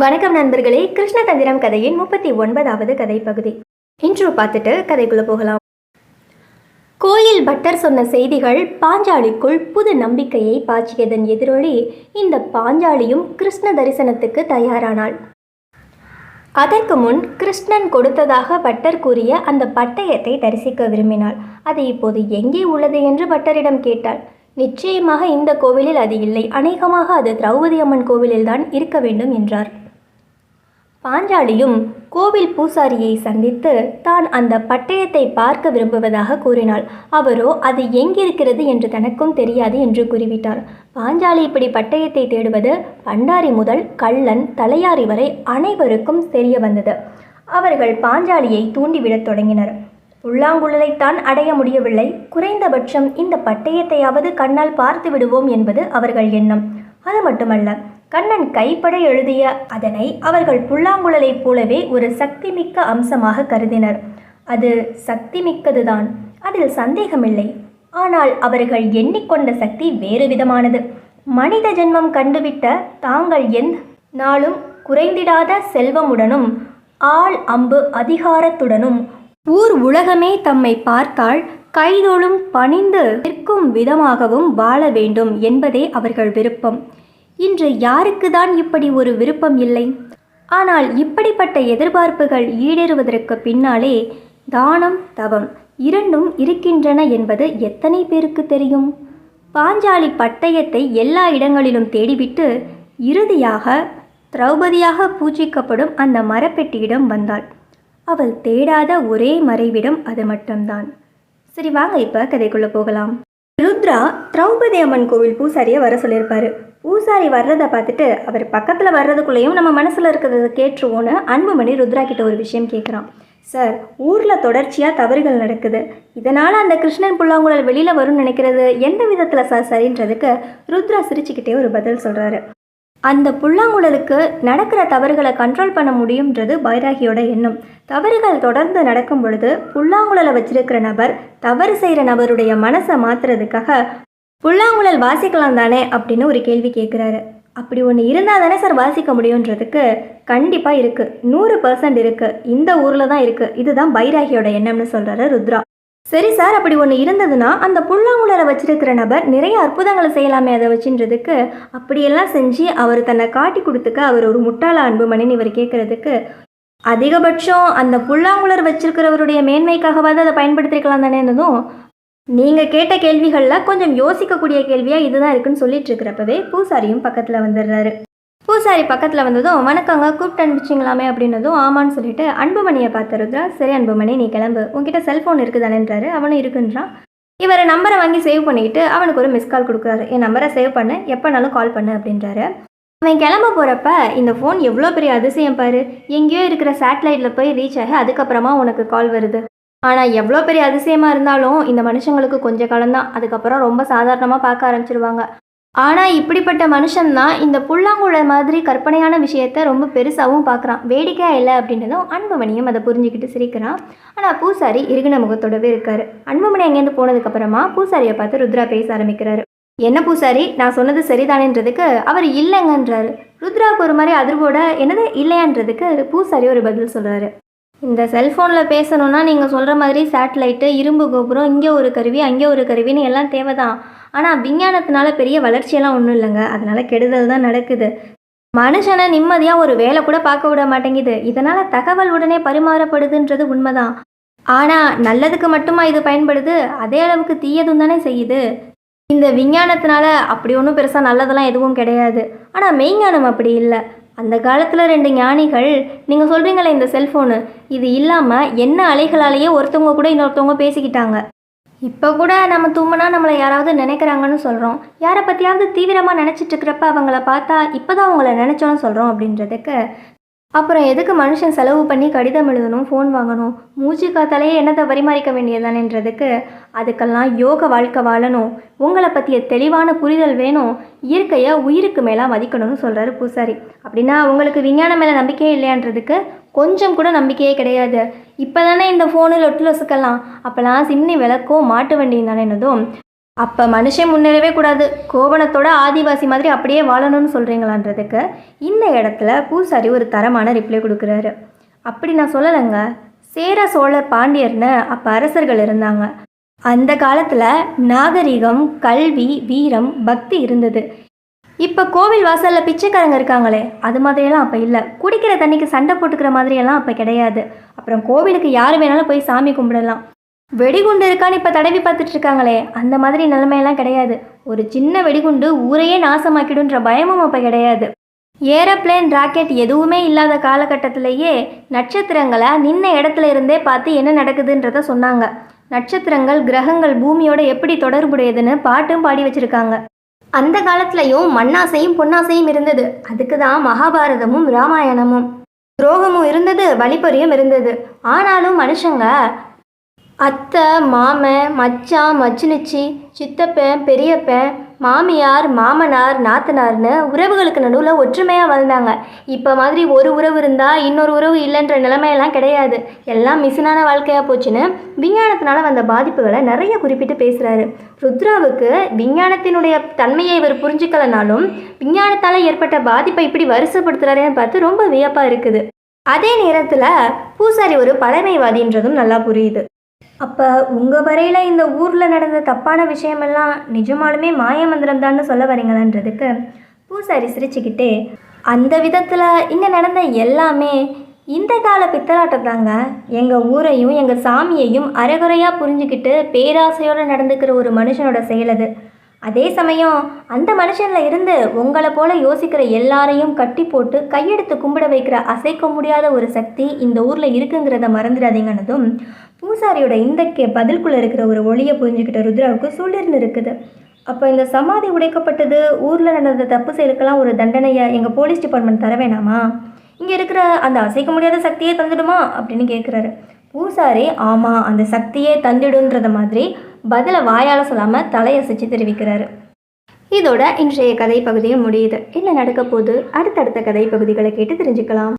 வணக்கம் நண்பர்களே கிருஷ்ண தந்திரம் கதையின் முப்பத்தி ஒன்பதாவது கதை பகுதி இன்று பார்த்துட்டு கதைக்குள்ள போகலாம். கோயில் பட்டர் சொன்ன செய்திகள் பாஞ்சாலிக்குள் புது நம்பிக்கையை பாய்ச்சியதன் எதிரொலி இந்த பாஞ்சாலியும் கிருஷ்ண தரிசனத்துக்கு தயாரானாள். அதற்கு முன் கிருஷ்ணன் கொடுத்ததாக பட்டர் கூறிய அந்த பட்டயத்தை தரிசிக்க விரும்பினாள். அது இப்போது எங்கே உள்ளது என்று பட்டரிடம் கேட்டாள். நிச்சயமாக இந்த கோவிலில் அது இல்லை. அநேகமாக அது திரௌபதி அம்மன் கோவிலில்தான் இருக்க வேண்டும் என்றார். பாஞ்சாலியும் கோவில் பூசாரியை சந்தித்து தான் அந்த பட்டயத்தை பார்க்க விரும்புவதாக கூறினாள். அவரோ அது எங்கிருக்கிறது என்று தனக்கும் தெரியாது என்று கூறிவிட்டார். பாஞ்சாலி இப்படி பட்டயத்தை தேடுவது பண்டாரி முதல் கள்ளன் தலையாரி வரை அனைவருக்கும் தெரிய வந்தது. அவர்கள் பாஞ்சாலியை தூண்டிவிடத் தொடங்கினர். புல்லாங்குழலைத்தான் அடைய முடியவில்லை. குறைந்தபட்சம் இந்த பட்டயத்தையாவது கண்ணால் பார்த்து விடுவோம் என்பது அவர்கள் எண்ணம். அது மட்டுமல்ல கண்ணன் கைப்பட எழுதிய அதனை அவர்கள் புல்லாங்குழலைப் போலவே ஒரு சக்திமிக்க அம்சமாக கருதினர். அது சக்திமிக்கதுதான். அதில் சந்தேகமில்லை. ஆனால் அவர்கள் எண்ணிக்கொண்ட சக்தி வேறு விதமானது. மனித ஜென்மம் கண்டுவிட்ட தாங்கள் எந்த நாளும் குறைந்திடாத செல்வமுடனும் ஆள் அம்பு அதிகாரத்துடனும் ஊர் உலகமே தம்மை பார்த்தால் கைதோளும் பணிந்து நிற்கும் விதமாகவும் வாழ வேண்டும் என்பதே அவர்கள் விருப்பம். இன்று யாருக்கு தான் இப்படி ஒரு விருப்பம் இல்லை? ஆனால் இப்படிப்பட்ட எதிர்பார்ப்புகள் ஈடேறுவதற்கு பின்னாலே தானம் தவம் இரண்டும் இருக்கின்றன என்பது எத்தனை பேருக்கு தெரியும்? பாஞ்சாலி பட்டயத்தை எல்லா இடங்களிலும் தேடிவிட்டு இறுதியாக திரௌபதியாக பூஜிக்கப்படும் அந்த மரப்பெட்டியிடம் வந்தாள். அவள் தேடாத ஒரே மறைவிடம் அது மட்டும்தான். சரி வாங்க இப்போ கதைக்குள்ளே போகலாம். ருத்ரா திரௌபதி அம்மன் கோவில் பூசாரியை வர சொல்லியிருப்பாரு. பூசாரி வர்றதை பார்த்துட்டு அவர் பக்கத்தில் வர்றதுக்குள்ளேயும் நம்ம மனசில் இருக்கிறத கேட்டுருவோன்னு அன்புமணி ருத்ரா கிட்ட ஒரு விஷயம் கேட்குறான் சார் ஊரில் தொடர்ச்சியாக தவறுகள் நடக்குது. இதனால் அந்த கிருஷ்ணன் புல்லாங்குழல் வெளியில் வரும்னு நினைக்கிறது எந்த விதத்தில் சார் சரின்றதுக்கு ருத்ரா சிரிச்சுக்கிட்டே ஒரு பதில் சொல்கிறாரு அந்த புல்லாங்குழலுக்கு நடக்கிற தவறுகளை கண்ட்ரோல் பண்ண முடியுன்றது பைராகியோட எண்ணம். தவறுகள் தொடர்ந்து நடக்கும் பொழுது புல்லாங்குழலை வச்சிருக்கிற நபர் தவறு செய்கிற நபருடைய மனசை மாத்துறதுக்காக புல்லாங்குழல் வாசிக்கலாம் தானே அப்படின்னு ஒரு கேள்வி கேட்குறாரு அப்படி ஒன்று இருந்தால் தானே சார் வாசிக்க முடியுன்றதுக்கு கண்டிப்பாக இருக்குது நூறு பர்சன்ட் இருக்குது இந்த ஊரில் தான் இருக்குது இதுதான் பைராகியோட எண்ணம்னு சொல்கிறாரு ருத்ரா. சரி சார் அப்படி ஒன்று இருந்ததுன்னா அந்த புல்லாங்குழலை வச்சிருக்கிற நபர் நிறைய அற்புதங்களை செய்யலாமே அதை வச்சுன்றதுக்கு அப்படியெல்லாம் செஞ்சு அவர் தன்னை காட்டி கொடுத்துக்க அவர் ஒரு முட்டாள அன்புமணின்னு இவர் கேட்குறதுக்கு அதிகபட்சம் அந்த புல்லாங்குழல் வச்சிருக்கிறவருடைய மேன்மைக்காகவாவது அதை பயன்படுத்திருக்கலாம் தானே இருந்ததும் நீங்கள் கேட்ட கேள்விகளில் கொஞ்சம் யோசிக்கக்கூடிய கேள்வியாக இதுதான் இருக்குன்னு சொல்லிட்டு இருக்கிறப்பவே பூசாரியும் பக்கத்தில் வந்துடுறாரு. பூசாரி பக்கத்தில் வந்ததும் வணக்கங்க கூப்பிட்டு அனுப்பிச்சிங்களாமே? அப்படின்னதும் ஆமான்னு சொல்லிட்டு அன்புமணியை பார்த்த ருத்ரா சரி அன்புமணி நீ கிளம்பு. உங்ககிட்ட செல்ஃபோன் இருக்குதானேன்றாரு அவனும் இருக்குன்றான். இவர் நம்பரை வாங்கி சேவ் பண்ணிக்கிட்டு அவனுக்கு ஒரு மிஸ் கால் கொடுக்குறாரு. என் நம்பரை சேவ் பண்ணு எப்போனாலும் கால் பண்ணு அப்படின்றாரு. அவன் கிளம்ப போகிறப்ப இந்த ஃபோன் எவ்வளோ பெரிய அதிசயம் பாரு. எங்கேயோ இருக்கிற சேட்டலைட்டில் போய் ரீச் ஆகி அதுக்கப்புறமா உனக்கு கால் வருது. ஆனால் எவ்வளோ பெரிய அதிசயமாக இருந்தாலும் இந்த மனுஷங்களுக்கு கொஞ்ச காலம்தான் அதுக்கப்புறம் ரொம்ப சாதாரணமாக பார்க்க ஆரம்பிச்சிருவாங்க. ஆனால் இப்படிப்பட்ட மனுஷன்தான் இந்த புல்லாங்குழல் மாதிரி கற்பனையான விஷயத்த ரொம்ப பெருசாகவும் பார்க்குறான். வேடிக்கையாக இல்லை அப்படின்றதும் அன்புமணியும் அதை புரிஞ்சுக்கிட்டு சிரிக்கிறான். ஆனால் பூசாரி இருகின முகத்தோடவே இருக்காரு. அன்புமணி அங்கேருந்து போனதுக்கப்புறமா பூசாரியை பார்த்து ருத்ரா பேச ஆரம்பிக்கிறாரு. என்ன பூசாரி? நான் சொன்னது சரிதானேன்றதுக்கு அவர் இல்லைங்கன்றாரு. ருத்ராவுக்கு ஒரு மாதிரி அதிர்வோட என்னது இல்லையான்றதுக்கு? பூசாரி ஒரு பதில் சொல்கிறாரு இந்த செல்ஃபோனில் பேசணுன்னா நீங்கள் சொல்கிற மாதிரி சேட்டலைட்டு இரும்பு கோபுரம் இங்கே ஒரு கருவி அங்கே ஒரு கருவின்னு எல்லாம் தேவைதான். ஆனால் விஞ்ஞானத்தினால பெரிய வளர்ச்சியெல்லாம் ஒன்றும் இல்லைங்க. அதனால் கெடுதல் தான் நடக்குது. மனுஷனை நிம்மதியாக ஒரு வேலை கூட பார்க்க விட மாட்டேங்குது. இதனால் தகவல் உடனே பரிமாறப்படுதுன்றது உண்மைதான். ஆனால் நல்லதுக்கு மட்டுமா இது பயன்படுது? அதே அளவுக்கு தீயதும் தானே செய்யுது. இந்த விஞ்ஞானத்தினால அப்படி ஒன்றும் பெருசாக நல்லதெல்லாம் எதுவும் கிடையாது. ஆனால் மெய்ஞானம் அப்படி இல்லை. அந்த காலத்தில் ரெண்டு ஞானிகள் நீங்கள் சொல்கிறீங்களே இந்த செல்ஃபோனு இது இல்லாமல் என்ன அலைகளாலேயே ஒருத்தவங்க கூட இன்னொருத்தவங்க பேசிக்கிட்டாங்க. இப்போ கூட நம்ம தும்முனா நம்மளை யாராவது நினைக்கிறாங்கன்னு சொல்கிறோம் யாரை பற்றியாவது தீவிரமாக நினச்சிட்டு இருக்கிறப்ப அவங்கள பார்த்தா இப்போ தான் அவங்கள நினச்சோன்னு சொல்கிறோம் அப்படின்றதுக்கு அப்புறம் எதுக்கு மனுஷன் செலவு பண்ணி கடிதம் எழுதணும் ஃபோன் வாங்கணும்? மூச்சு காத்தாலேயே என்னத்தை பரிமாறிக்க வேண்டியதானன்றதுக்கு அதுக்கெல்லாம் யோக வாழ்க்கை வாழணும். உங்களை பற்றிய தெளிவான புரிதல் வேணும். இயற்கையை உயிருக்கு மேலாக மதிக்கணும்னு சொல்கிறாரு பூசாரி. அப்படின்னா உங்களுக்கு விஞ்ஞானம் மேலே நம்பிக்கையே இல்லையான்றதுக்கு கொஞ்சம் கூட நம்பிக்கையே கிடையாது. இப்போ தானே இந்த ஃபோனு லொட்டு லொசுக்கெல்லாம் அப்போல்லாம் சிம்னி விளக்கும் மாட்டு வண்டியும் தானேனதும் அப்போ மனுஷன் முன்னேறவே கூடாது. கோவணத்தோட ஆதிவாசி மாதிரி அப்படியே வாழணும்னு சொல்கிறீங்களான்றதுக்கு இந்த இடத்துல பூசாரி ஒரு தரமான ரிப்ளை கொடுக்குறாரு. அப்படி நான் சொல்லலைங்க. சேர சோழர் பாண்டியர்னு அப்போ அரசர்கள் இருந்தாங்க. அந்த காலத்தில் நாகரிகம் கல்வி வீரம் பக்தி இருந்தது. இப்போ கோவில் வாசலில் பிச்சைக்காரங்க இருக்காங்களே அது மாதிரியெல்லாம் அப்போ இல்லை. குடிக்கிற தண்ணிக்கு சண்டை போட்டுக்கிற மாதிரியெல்லாம் அப்போ கிடையாது. அப்புறம் கோவிலுக்கு யார் வேணாலும் போய் சாமி கும்பிடலாம். வெடிகுண்டு இருக்கான்னு இப்போ தடவி பார்த்துட்டு இருக்காங்களே அந்த மாதிரி நிலைமையெல்லாம் கிடையாது. ஒரு சின்ன வெடிகுண்டு ஊரையே நாசமாக்கிடுன்ற பயமும் அப்போ கிடையாது. ஏரோப்ளேன் ராக்கெட் எதுவுமே இல்லாத காலகட்டத்திலேயே நட்சத்திரங்களை நின்ன இடத்துல இருந்தே பார்த்து என்ன நடக்குதுன்றத சொன்னாங்க. நட்சத்திரங்கள் கிரகங்கள் பூமியோட எப்படி தொடர்புடையதுன்னு பாட்டும் பாடி வச்சிருக்காங்க. அந்த காலத்துலயும் மண்ணாசையும் பொன்னாசையும் இருந்தது. அதுக்கு தான் மகாபாரதமும் ராமாயணமும். துரோகமும் இருந்தது வழிப்பறியும் இருந்தது. ஆனாலும் மனுஷங்க அத்தை மாமன் மச்சான் மச்சினிச்சி சித்தப்பன் பெரியப்பன் மாமியார் மாமனார் நாத்தனார்னு உறவுகளுக்கு நடுவில் ஒற்றுமையாக வாழ்ந்தாங்க. இப்போ மாதிரி ஒரு உறவு இருந்தால் இன்னொரு உறவு இல்லைன்ற நிலைமையெல்லாம் கிடையாது. எல்லாம் மிஷினான வாழ்க்கையாக போச்சுன்னு விஞ்ஞானத்தினால் வந்த பாதிப்புகளை நிறைய குறிப்பிட்டு பேசுகிறாரு ருத்ராவுக்கு விஞ்ஞானத்தினுடைய தன்மையை இவர் புரிஞ்சுக்கலனாலும் விஞ்ஞானத்தால் ஏற்பட்ட பாதிப்பை இப்படி வருஷப்படுத்துறாருன்னு பார்த்து ரொம்ப வியப்பாக இருக்குது. அதே நேரத்தில் பூசாரி ஒரு பழமைவாதின்றதும் நல்லா புரியுது. அப்போ உங்கள் வரையில் இந்த ஊரில் நடந்த தப்பான விஷயமெல்லாம் நிஜமாலுமே மாயமந்திரம் தான் சொல்ல வரீங்களான்றதுக்கு பூசாரி சிரிச்சுக்கிட்டே அந்த விதத்தில் இங்கே நடந்த எல்லாமே இந்த கால பித்தலாட்டம் தாங்க. எங்கள் ஊரையும் எங்கள் சாமியையும் அரைகுறையாக புரிஞ்சுக்கிட்டு பேராசையோடு நடந்துக்கிற ஒரு மனுஷனோட செயல் அது. அதே சமயம் அந்த மனுஷனில் இருந்து உங்களை போல யோசிக்கிற எல்லாரையும் கட்டி போட்டு கையெடுத்து கும்பிட வைக்கிற அசைக்க முடியாத ஒரு சக்தி இந்த ஊரில் இருக்குங்கிறத மறந்துடாதீங்கன்னதும் பூசாரியோட இந்த கே பதில்குள்ளே இருக்கிற ஒரு ஒளியை புரிஞ்சுக்கிட்ட ருத்ராவுக்கு சுளிர்னு இருக்குது. அப்போ இந்த சமாதி உடைக்கப்பட்டது ஊரில் நடந்த தப்பு செயலுக்கெல்லாம் ஒரு தண்டனையை எங்கள் போலீஸ் டிபார்ட்மெண்ட் தர வேணாமா? இங்கே இருக்கிற அந்த அசைக்க முடியாத சக்தியே தந்துடுமா? அப்படின்னு கேட்குறாரு பூசாரி ஆமாம் அந்த சக்தியே தந்துடுன்றத மாதிரி பதிலை வாயால் சொல்லாமல் தலையசைச்சு தெரிவிக்கிறாரு. இதோட இன்றைய கதை பகுதியும் முடியுது. என்ன நடக்க போகுது? அடுத்தடுத்த கதை பகுதிகளை கேட்டு தெரிஞ்சுக்கலாம்.